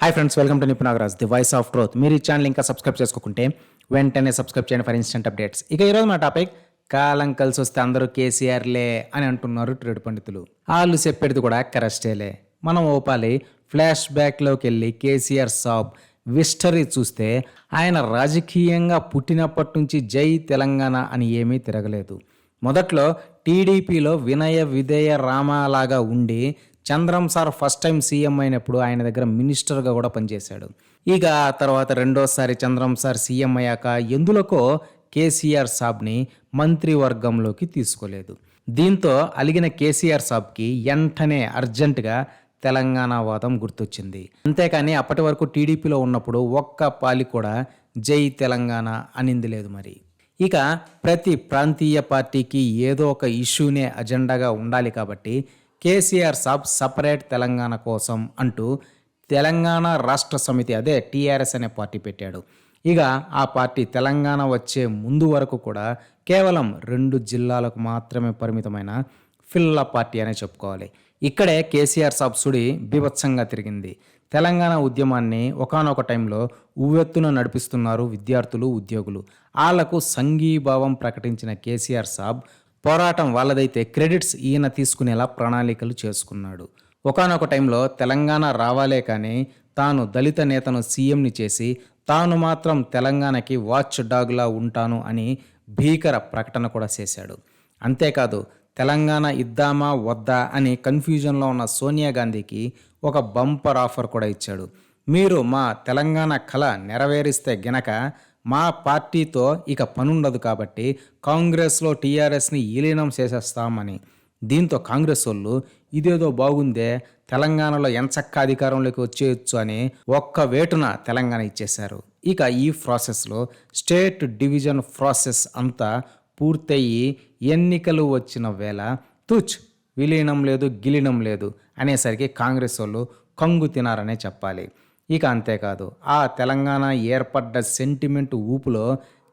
Hi friends welcome to Nipu Nagaraj the voice of truth మీరు ఈ channel ఇంకా subscribe చేసుకుంటే వెంటనే సబ్స్క్రైబ్ చేయండి ఫర్ ఇన్స్టెంట్ అప్డేట్స్ ఇక ఈరోజు మా టాపిక్ కాలం కలిసి వస్తే అందరూ కేసీఆర్లే అని అంటున్నారు ట్రేడ్ పండితులు. వాళ్ళు చెప్పేది కూడా కరెస్టేలే మనం ఓపాలి ఫ్లాష్ బ్యాక్లోకి వెళ్ళి కేసీఆర్ సాబ్ విస్టరీ చూస్తే ఆయన రాజకీయంగా పుట్టినప్పటి నుంచి జై తెలంగాణ అని ఏమీ తిరగలేదు. మొదట్లో టీడీపీలో వినయ విధేయ రామాలాగా ఉండి Chandram sir first time CM అయినప్పుడు ఆయన దగ్గర మినిస్టర్గా కూడా పనిచేశాడు. ఇక తర్వాత రెండోసారి చంద్రం సార్ సీఎం అయ్యాక ఎందులకో కేసీఆర్ సాబ్ని మంత్రివర్గంలోకి తీసుకోలేదు. దీంతో అలిగిన కేసీఆర్ సాబ్కి వెంటనే అర్జెంటుగా తెలంగాణ వాదం గుర్తొచ్చింది. అంతేకాని అప్పటి వరకు టీడీపీలో ఉన్నప్పుడు ఒక్క పాలి కూడా జై తెలంగాణ అనింది లేదు మరి. ఇక ప్రతి ప్రాంతీయ పార్టీకి ఏదో ఒక ఇష్యూనే అజెండాగా ఉండాలి కాబట్టి కేసీఆర్ సాబ్ సపరేట్ తెలంగాణ కోసం అంటూ తెలంగాణ రాష్ట్ర సమితి అదే టీఆర్ఎస్ అనే పార్టీ పెట్టాడు. ఇక ఆ పార్టీ తెలంగాణ వచ్చే ముందు వరకు కూడా కేవలం రెండు జిల్లాలకు మాత్రమే పరిమితమైన ఫిల్ల పార్టీ అనే చెప్పుకోవాలి. ఇక్కడే కేసీఆర్ సాబ్ సుడి బీభత్సంగా తిరిగింది. తెలంగాణ ఉద్యమాన్ని ఒకానొక టైంలో ఉవ్వెత్తున నడిపిస్తున్నారు విద్యార్థులు ఉద్యోగులు. వాళ్ళకు సంఘీభావం ప్రకటించిన కేసీఆర్ సాబ్ పోరాటం వాళ్ళదైతే క్రెడిట్స్ ఈయన తీసుకునేలా ప్రణాళికలు చేసుకున్నాడు. ఒకానొక టైంలో తెలంగాణ రావాలే కానీ తాను దళిత నేతను సీఎంని చేసి తాను మాత్రం తెలంగాణకి వాచ్ డాగ్లా ఉంటాను అని భీకర ప్రకటన కూడా చేశాడు. అంతేకాదు తెలంగాణ ఇద్దామా వద్దా అని కన్ఫ్యూజన్లో ఉన్న సోనియా గాంధీకి ఒక బంపర్ ఆఫర్ కూడా ఇచ్చాడు. మీరు మా తెలంగాణ కళ నెరవేరిస్తే గనక మా పార్టీతో ఇక పనుండదు కాబట్టి కాంగ్రెస్లో టీఆర్ఎస్ని విలీనం చేసేస్తామని. దీంతో కాంగ్రెస్ వాళ్ళు ఇదేదో బాగుందే తెలంగాణలో ఎంచక్క అధికారంలోకి వచ్చేయచ్చు అని ఒక్క వేటున తెలంగాణ ఇచ్చేశారు. ఇక ఈ ప్రాసెస్లో స్టేట్ డివిజన్ ప్రాసెస్ అంతా పూర్తయి ఎన్నికలు వచ్చిన వేళ తుచ్ విలీనం లేదు గిలీనం లేదు అనేసరికి కాంగ్రెస్ వాళ్ళు కంగు తినారనే చెప్పాలి. ఇక అంతేకాదు ఆ తెలంగాణ ఏర్పడ్డ సెంటిమెంట్ ఊపులో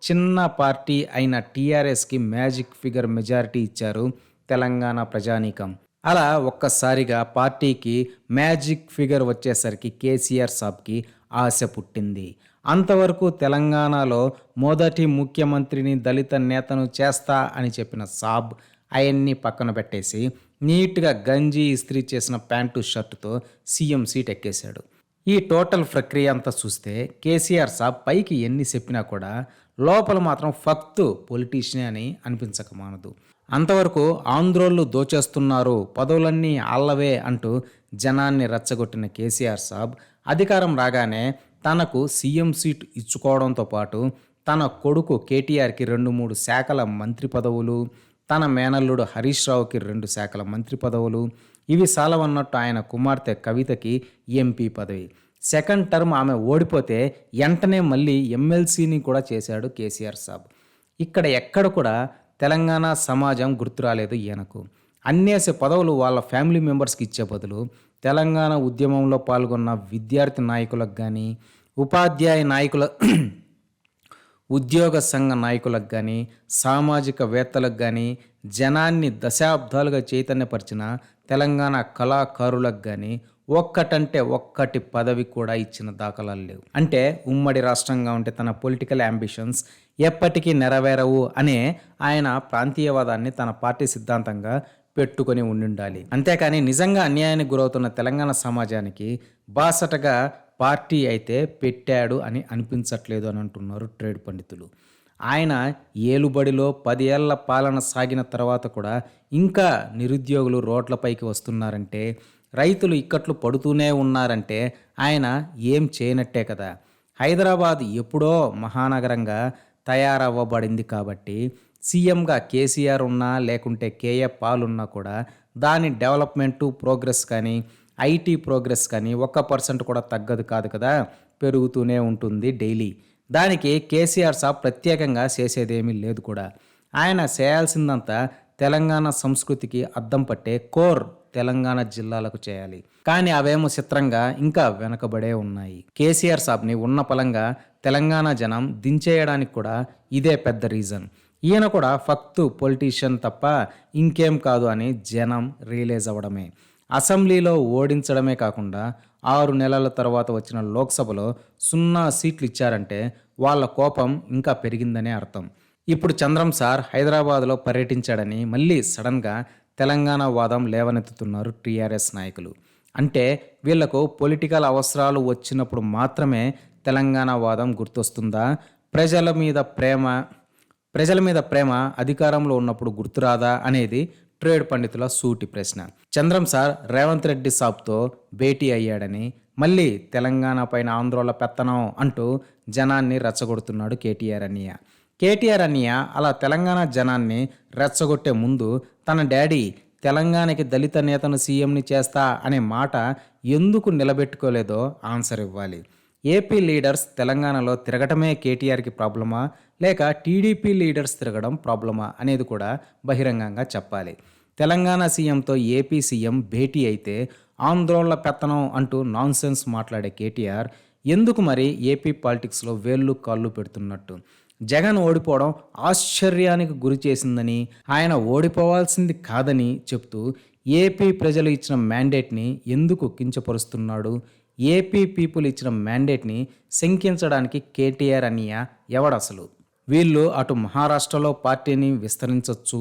చిన్న పార్టీ అయిన టీఆర్ఎస్కి మ్యాజిక్ ఫిగర్ మెజారిటీ ఇచ్చారు తెలంగాణ ప్రజానీకం. అలా ఒక్కసారిగా పార్టీకి మ్యాజిక్ ఫిగర్ వచ్చేసరికి కేసీఆర్ సాబ్కి ఆశ పుట్టింది. అంతవరకు తెలంగాణలో మొదటి ముఖ్యమంత్రిని దళిత నేతను చేస్తా అని చెప్పిన సాబ్ అవన్నీ పక్కన పెట్టేసి నీట్గా గంజి ఇస్త్రీ చేసిన ప్యాంటు షర్టుతో సీఎం సీట్ ఎక్కేశాడు. ఈ టోటల్ ప్రక్రియ అంతా చూస్తే కేసీఆర్ సాబ్ పైకి ఎన్ని చెప్పినా కూడా లోపల మాత్రం ఫక్తు పొలిటీషియన్ అని అనిపించక మానదు. అంతవరకు ఆంధ్రోళ్ళు దోచేస్తున్నారు పదవులన్నీ ఆళ్ళవే అంటూ జనాన్ని రెచ్చగొట్టిన కేసీఆర్ సాబ్ అధికారం రాగానే తనకు సీఎం సీట్ ఇచ్చుకోవడంతో పాటు తన కొడుకు కేటీఆర్కి రెండు మూడు శాఖల మంత్రి పదవులు తన మేనల్లుడు హరీష్ రావుకి రెండు శాఖల మంత్రి పదవులు ఇవి సాలవన్నట్టు ఆయన కుమార్తె కవితకి ఎంపీ పదవి. సెకండ్ టర్మ్ ఆమె ఓడిపోతే వెంటనే మళ్ళీ ఎమ్మెల్సీని కూడా చేశాడు కేసీఆర్ సాబ్. ఇక్కడ ఎక్కడ కూడా తెలంగాణ సమాజం గుర్తురాలేదు ఈయనకు. అన్నేసి పదవులు వాళ్ళ ఫ్యామిలీ మెంబర్స్కి ఇచ్చే బదులు తెలంగాణ ఉద్యమంలో పాల్గొన్న విద్యార్థి నాయకులకు కానీ ఉపాధ్యాయ నాయకుల ఉద్యోగ సంఘ నాయకులకు కానీ సామాజికవేత్తలకు కానీ జనాన్ని దశాబ్దాలుగా చైతన్యపరిచిన తెలంగాణ కళాకారులకు కానీ ఒక్కటంటే ఒక్కటి పదవి కూడా ఇచ్చిన దాఖలాలు లేవు. అంటే ఉమ్మడి రాష్ట్రంగా ఉంటే తన పొలిటికల్ అంబిషన్స్ ఎప్పటికీ నెరవేరవు అనే ఆయన ప్రాంతీయవాదాన్ని తన పార్టీ సిద్ధాంతంగా పెట్టుకొని ఉండాలి అంతేకాని నిజంగా అన్యాయానికి గురవుతున్న తెలంగాణ సమాజానికి బాసటగా పార్టీ అయితే పెట్టాడు అని అనిపించట్లేదు అని అంటున్నారు ట్రేడ్ పండితులు. ఆయన ఏలుబడిలో పది ఏళ్ళ పాలన సాగిన తర్వాత కూడా ఇంకా నిరుద్యోగులు రోడ్లపైకి వస్తున్నారంటే రైతులు ఇక్కట్లు పడుతూనే ఉన్నారంటే ఆయన ఏం చేయనట్టే కదా. హైదరాబాద్ ఎప్పుడో మహానగరంగా తయారవ్వబడింది కాబట్టి సీఎంగా కేసీఆర్ ఉన్నా లేకుంటే కేఏ పాల్ ఉన్నా కూడా దాని డెవలప్మెంటు ప్రోగ్రెస్ కానీ ఐటీ ప్రోగ్రెస్ కానీ ఒక్క పర్సెంట్ కూడా తగ్గదు కాదు కదా. పెరుగుతూనే ఉంటుంది డైలీ. దానికి కేసీఆర్ సాబ్ ప్రత్యేకంగా చేసేదేమీ లేదు కూడా. ఆయన చేయాల్సిందంతా తెలంగాణ సంస్కృతికి అద్దం పట్టే కోర్ తెలంగాణ జిల్లాలకు చేయాలి. కానీ అవేమో చిత్రంగా ఇంకా వెనకబడే ఉన్నాయి. కేసీఆర్ సాబ్ని ఉన్న పలంగా తెలంగాణ జనం దించేయడానికి కూడా ఇదే పెద్ద రీజన్. ఈయన కూడా ఫక్తు పొలిటీషియన్ తప్ప ఇంకేం కాదు అని జనం రియలైజ్ అవ్వడమే. అసెంబ్లీలో ఓడించడమే కాకుండా ఆరు నెలల తర్వాత వచ్చిన లోక్సభలో సున్నా సీట్లు ఇచ్చారంటే వాళ్ళ కోపం ఇంకా పెరిగిందనే అర్థం. ఇప్పుడు చంద్రం సార్ హైదరాబాద్లో పర్యటించాడని మళ్ళీ సడన్గా తెలంగాణ వాదం లేవనెత్తుతున్నారు టీఆర్ఎస్ నాయకులు. అంటే వీళ్ళకు పొలిటికల్ అవసరాలు వచ్చినప్పుడు మాత్రమే తెలంగాణ వాదం గుర్తొస్తుందా? ప్రజల మీద ప్రేమ ప్రజల మీద ప్రేమ అధికారంలో ఉన్నప్పుడు గుర్తురాదా అనేది ట్రేడ్ పండితుల సూటి ప్రశ్న. చంద్రం సార్ రేవంత్ రెడ్డి సాబ్తో భేటీ అయ్యాడని మళ్ళీ తెలంగాణ పైన ఆందోళన పెత్తనం అంటూ జనాన్ని రెచ్చగొడుతున్నాడు కేటీఆర్ అన్నయ్య. కేటీఆర్ అన్నయ్య అలా తెలంగాణ జనాన్ని రెచ్చగొట్టే ముందు తన డాడీ తెలంగాణకి దళిత నేతను సీఎంని చేస్తా అనే మాట ఎందుకు నిలబెట్టుకోలేదో ఆన్సర్ ఇవ్వాలి. ఏపీ లీడర్స్ తెలంగాణలో తిరగటమే కేటీఆర్కి ప్రాబ్లమా? లేక టీడీపీ లీడర్స్ తిరగడం ప్రాబ్లమా అనేది కూడా బహిరంగంగా చెప్పాలి. తెలంగాణ సీఎంతో ఏపీ సీఎం భేటీ అయితే ఆందోళన పెత్తనం అంటూ నాన్సెన్స్ మాట్లాడే కేటీఆర్ ఎందుకు మరి ఏపీ పాలిటిక్స్లో వేళ్ళు కాళ్ళు పెడుతున్నట్టు? జగన్ ఓడిపోవడం ఆశ్చర్యానికి గురి చేసిందని ఆయన ఓడిపోవాల్సింది కాదని చెప్తూ ఏపీ ప్రజలు ఇచ్చిన మ్యాండేట్ని ఎందుకు కించపరుస్తున్నాడు? ఏపీ పీపుల్ ఇచ్చిన మ్యాండేట్ని శంకించడానికి కేటీఆర్ అనియ ఎవడసలు? వీళ్ళు అటు మహారాష్ట్రలో పార్టీని విస్తరించవచ్చు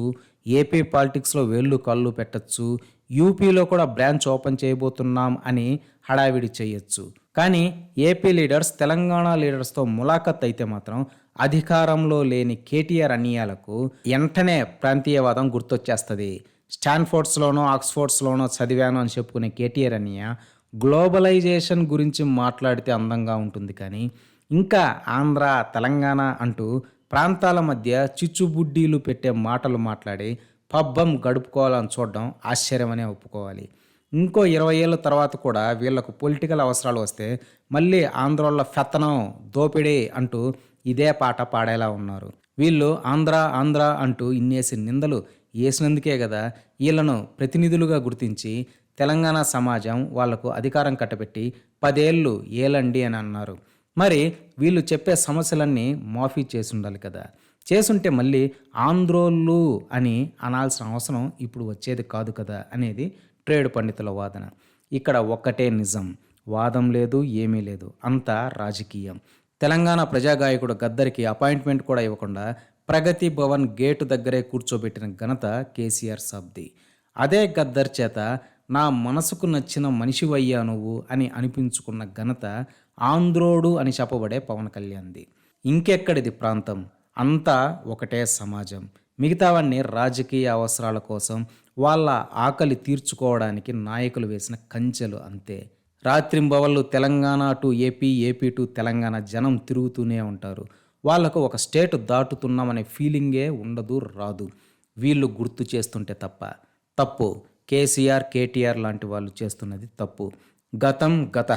ఏపీ పాలిటిక్స్లో వేళ్ళు కళ్ళు పెట్టచ్చు యూపీలో కూడా బ్రాంచ్ ఓపెన్ చేయబోతున్నాం అని హడావిడి చేయొచ్చు. కానీ ఏపీ లీడర్స్ తెలంగాణ లీడర్స్తో ములాఖత్ అయితే మాత్రం అధికారంలో లేని కేటీఆర్ అన్యాలకు వెంటనే ప్రాంతీయవాదం గుర్తొచ్చేస్తుంది. స్టాన్ఫోర్డ్స్లోనో ఆక్స్ఫోర్డ్స్లోనో చదివాను అని చెప్పుకునే కేటీఆర్ అన్నయ్య గ్లోబలైజేషన్ గురించి మాట్లాడితే అందంగా ఉంటుంది కానీ ఇంకా ఆంధ్ర తెలంగాణ అంటూ ప్రాంతాల మధ్య చిచ్చుబుడ్డీలు పెట్టే మాటలు మాట్లాడి పబ్బం గడుపుకోవాలని చూడడం ఆశ్చర్యమనే ఒప్పుకోవాలి. ఇంకో ఇరవై ఏళ్ళ తర్వాత కూడా వీళ్ళకు పొలిటికల్ అవసరాలు వస్తే మళ్ళీ ఆంధ్రోళ్ళ ఫెత్తనం దోపిడీ అంటూ ఇదే పాట పాడేలా ఉన్నారు. వీళ్ళు ఆంధ్ర ఆంధ్ర అంటూ ఇన్నేసి నిందలు వేసినందుకే కదా వీళ్ళను ప్రతినిధులుగా గుర్తించి తెలంగాణ సమాజం వాళ్ళకు అధికారం కట్టబెట్టి పదేళ్ళు ఏలండి అని అన్నారు. మరి వీళ్ళు చెప్పే సమస్యలన్నీ మాఫీ చేసి ఉండాలి కదా. చేసుంటే మళ్ళీ ఆంధ్రోళ్ళు అని అనాల్సిన అవసరం ఇప్పుడు వచ్చేది కాదు కదా అనేది ట్రేడ్ పండితుల వాదన. ఇక్కడ ఒక్కటే నిజం. వాదం లేదు ఏమీ లేదు. అంతా రాజకీయం. తెలంగాణ ప్రజాగాయకుడు గద్దరికి అపాయింట్మెంట్ కూడా ఇవ్వకుండా ప్రగతి భవన్ గేటు దగ్గరే కూర్చోబెట్టిన ఘనత కేసీఆర్ సబ్ది. అదే గద్దర్ చేత నా మనసుకు నచ్చిన మనిషివయ్యా నువ్వు అని అనిపించుకున్న ఘనత ఆంధ్రోడు అని చెప్పబడే పవన్ కళ్యాణ్ది. ఇంకెక్కడిది ప్రాంతం? అంతా ఒకటే సమాజం. మిగతావన్నీ రాజకీయ అవసరాల కోసం వాళ్ళ ఆకలి తీర్చుకోవడానికి నాయకులు వేసిన కంచెలు అంతే. రాత్రింబవళ్ళు Telangana to AP AP to Telangana జనం తిరుగుతూనే ఉంటారు. వాళ్ళకు ఒక స్టేట్ దాటుతున్నామనే ఫీలింగే ఉండదు రాదు. వీళ్ళు గుర్తు చేస్తుంటే తప్ప. తప్పు. కేసీఆర్ కేటీఆర్ లాంటి వాళ్ళు చేస్తున్నది తప్పు. గతం గత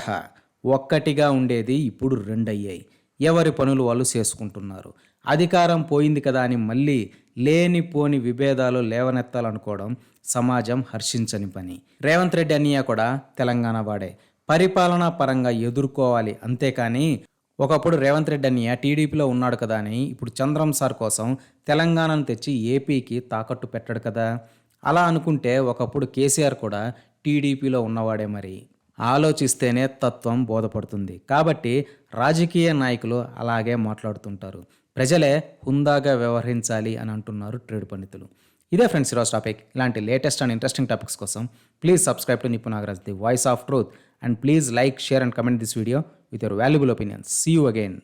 ఒక్కటిగా ఉండేది ఇప్పుడు రెండయ్యాయి. ఎవరి పనులు వాళ్ళు చేసుకుంటున్నారు? అధికారం పోయింది కదా అని మళ్ళీ లేనిపోని విభేదాలు లేవనెత్తాలనుకోవడం సమాజం హర్షించని పని. రేవంత్ రెడ్డి అన్నయ్య కూడా తెలంగాణ వాడే. పరిపాలనా పరంగా ఎదుర్కోవాలి అంతేకాని ఒకప్పుడు రేవంత్ రెడ్డి అన్నయ్య టీడీపీలో ఉన్నాడు కదా అని ఇప్పుడు చంద్రం సార్ కోసం తెలంగాణను తెచ్చి ఏపీకి తాకట్టు పెట్టాడు కదా? అలా అనుకుంటే ఒకప్పుడు కేసీఆర్ కూడా టీడీపీలో ఉన్నవాడే మరి. ఆలోచిస్తేనే తత్వం బోధపడుతుంది. కాబట్టి రాజకీయ నాయకులు అలాగే మాట్లాడుతుంటారు. ప్రజలే హుందాగా వ్యవహరించాలి అని అంటున్నారు ట్రేడ్ పండితులు. ఇదే ఫ్రెండ్స్ ఈరోజు టాపిక్. ఇలాంటి లేటెస్ట్ అండ్ ఇంట్రెస్టింగ్ టాపిక్స్ కోసం please subscribe to Nipu Nagaraj the voice of truth. And please like share and comment this video with your valuable opinion see you again